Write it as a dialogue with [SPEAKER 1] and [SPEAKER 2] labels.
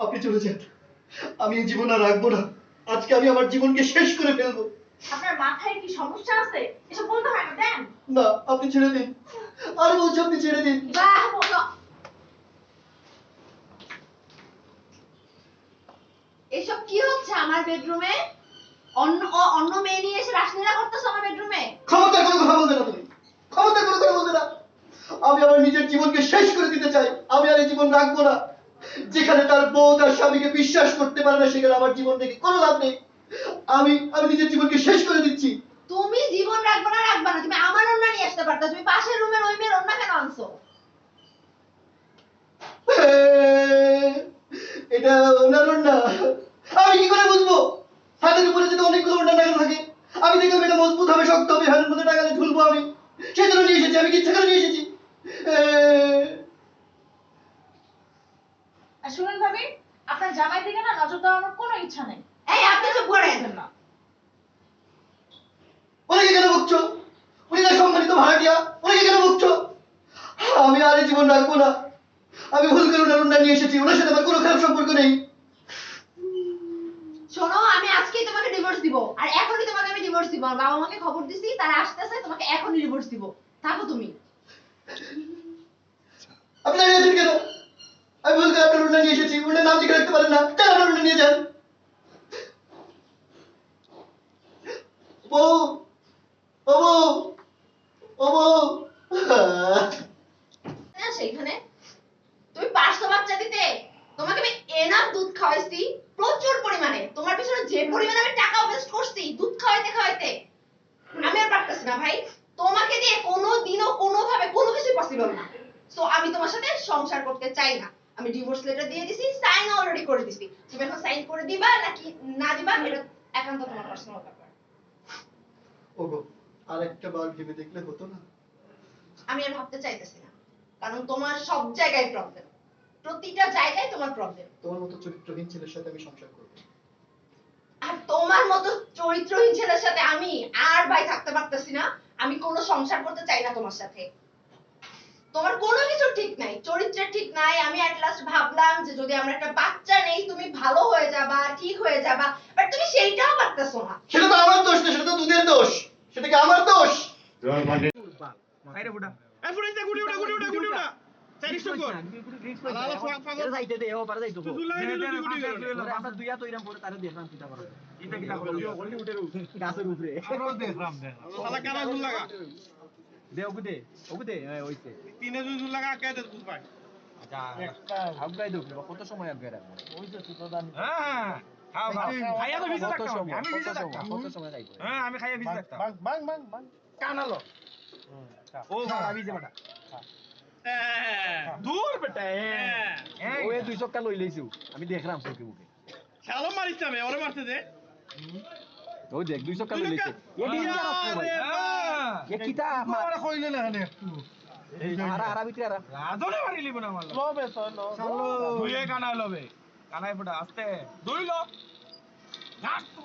[SPEAKER 1] আপনি চলে যান। আমি এই জীবন আর রাখব না। আজকে আমি আমার জীবনকে শেষ করে ফেলব।
[SPEAKER 2] আপনার মাথায় কি সমস্যা আছে? এসব বলতে হয় না দেন।
[SPEAKER 1] না আপনি ছেড়ে দিন। আরে বলছি আপনি ছেড়ে দিন।
[SPEAKER 2] বাহ বলো।
[SPEAKER 3] এসব কি হচ্ছে আমার বেডরুমে? অন্য অন্য মেয়ে নিয়ে এসে রাসলীলা করতেছো আমার বেডরুমে?
[SPEAKER 1] ক্ষমতা কোনো কথা বলবে না তুমি। ক্ষমতা কোনো কথা বলবে না। আমি আমার নিজের জীবনকে শেষ করে দিতে চাই। আমি আর এই জীবন রাখব না। যেখানে তার বউ তার স্বামীকে বিশ্বাস করতে পারে না সেখানে আমার জীবন থেকে কোনো লাভ নেই। আমি আমি নিজের জীবনকে শেষ করে দিচ্ছি।
[SPEAKER 3] তুমি জীবন রাখবে না রাখবে না। তুমি আমার অন্য নিয়ে আসতে পারতো। তুমি পাশের রুমের ওই মেয়ের অন্য কেন আনছো?
[SPEAKER 1] এটা ওনার না আমি কি করে বুঝব? হাতের উপরে যদি অনেকগুলো ওনার টাকা থাকে আমি দেখলাম এটা মজবুত হবে শক্ত হবে হাতের মধ্যে টাকা ঝুলবো আমি। সেই জন্য নিয়ে এসেছি আমি কি ইচ্ছা করে নিয়ে এসেছি?
[SPEAKER 2] আর শুনুন ভাবি আপনার জামাই দিকে না নজর দেওয়ার আমার কোনো ইচ্ছা নেই।
[SPEAKER 3] এই আপনি চুপ করেন
[SPEAKER 2] না।
[SPEAKER 1] ওনাকে কেন বকছো? উনি না সম্মানিত ভাড়াটিয়া ওনাকে কেন বকছো? আমি আর এই জীবন রাখব না। আমি ভুল করে ওনার ওনার নিয়ে এসেছি ওনার সাথে আমার কোনো খারাপ সম্পর্ক নেই।
[SPEAKER 3] শোনো আমি আজকেই তোমাকে ডিভোর্স দিব। আর এখনই তোমাকে আমি ডিভোর্স দিব। আমার বাবা মাকে খবর দিছি তারা আসতেছে তোমাকে এখনই ডিভোর্স দিব। থাকো তুমি
[SPEAKER 1] আপনি দাঁড়িয়ে আছেন কেন আমি ভুল করে আপনার ওনার নিয়ে এসেছি ওনার নাম জিজ্ঞেস রাখতে পারেন না কেন আপনার ওনার নিয়ে যান বউ ও ও
[SPEAKER 3] সেইখানে তুমি পাঁচশো বাচ্চা দিতে। তোমাকে আমি দুধ খাওয়াইছি, প্রচুর পরিমাণে। তোমার পিছনে যে পরিমাণে আমি টাকা ওয়েস্ট করছি, দুধ খাওয়াইতে খাওয়াইতে। আমি আর পারতেছি না ভাই। তোমাকে দিয়ে কোনো দিনও কোনো ভাবে কোনো কিছু পসিবল না। সো আমি তোমার সাথে সংসার করতে চাই না। আমি ডিভোর্স লেটার দিয়ে দিছি সাইন অলরেডি করে দিছি তুমি এখন সাইন করে দিবা নাকি না দিবা এটা একান্ত তোমার পার্সোনাল ব্যাপার।
[SPEAKER 1] ওগো আর একটা বার ভেবে দেখলে হতো না?
[SPEAKER 3] আমি আর ভাবতে চাইতেছি না কারণ তোমার সব জায়গায় প্রবলেম প্রতিটা জায়গায় তোমার প্রবলেম
[SPEAKER 1] তোমার মতো চরিত্রহীন ছেলের সাথে আমি সংসার করব।
[SPEAKER 3] আর তোমার মতো চরিত্রহীন ছেলের সাথে আমি আর ভাই থাকতে পারতেছি না আমি কোনো সংসার করতে চাই না তোমার সাথে। তোমার কোনো কিছু ঠিক নাই চরিত্রের ঠিক নাই আমি এট লাস্ট ভাবলাম যে যদি আমরা একটা বাচ্চা নেই তুমি ভালো হয়ে যাবা ঠিক হয়ে যাবা। বাট তুমি সেইটাও পারতেছো না।
[SPEAKER 1] সেটা তো আমার দোষ না সেটা তো দুধের দোষ। সেটা কি আমার দোষ?
[SPEAKER 4] ফাগ
[SPEAKER 5] যাইতে দে ও পারে যাইতো
[SPEAKER 4] তুই জুলাই দিলি গুটি করে
[SPEAKER 5] আমরা দুইয়া তো এরকম পরে তারে দেখলাম কিটা করে
[SPEAKER 4] ইতে কিটা করে গলি উঠে রু
[SPEAKER 5] গাছের উপরে।
[SPEAKER 4] শালা কানা জুল লাগা?
[SPEAKER 5] দে ওগুদে ওগুদে ওইছে
[SPEAKER 4] তিনে জুল লাগা কে দে পাই
[SPEAKER 5] আচ্ছা আবগাই দেব কত সময় আবগাই রাখব ওইছে তো জানিস।
[SPEAKER 4] হ্যাঁ খাও খাও খাইয়া তো ভিজে থাকতাম আমি ভিজে থাকতাম।
[SPEAKER 5] কত সময় যাইতো
[SPEAKER 4] হ্যাঁ আমি খাইয়া ভিজে থাকতাম।
[SPEAKER 5] বাং বাং বাং বাং।
[SPEAKER 4] কানালো ও বাবা ভিজে বেটা। দূর বেটা
[SPEAKER 5] ওই দুই চক্কা লই লইছু। আমি দেখলাম চোখে মুখে।
[SPEAKER 4] শালো মারিস না ওরে মারতে দে
[SPEAKER 5] ওই দেখ দুই চক্কা লই লইছে। এ
[SPEAKER 4] ওরে কইলে না নে
[SPEAKER 5] এই আরা আরা ভিতরে আরা
[SPEAKER 4] রাজনে মারি লিব না মারলো
[SPEAKER 5] লবে তো লো
[SPEAKER 4] দুইয়ে কানায় লবে কানায় ফুটা আস্তে। দুই লো ঘাস তো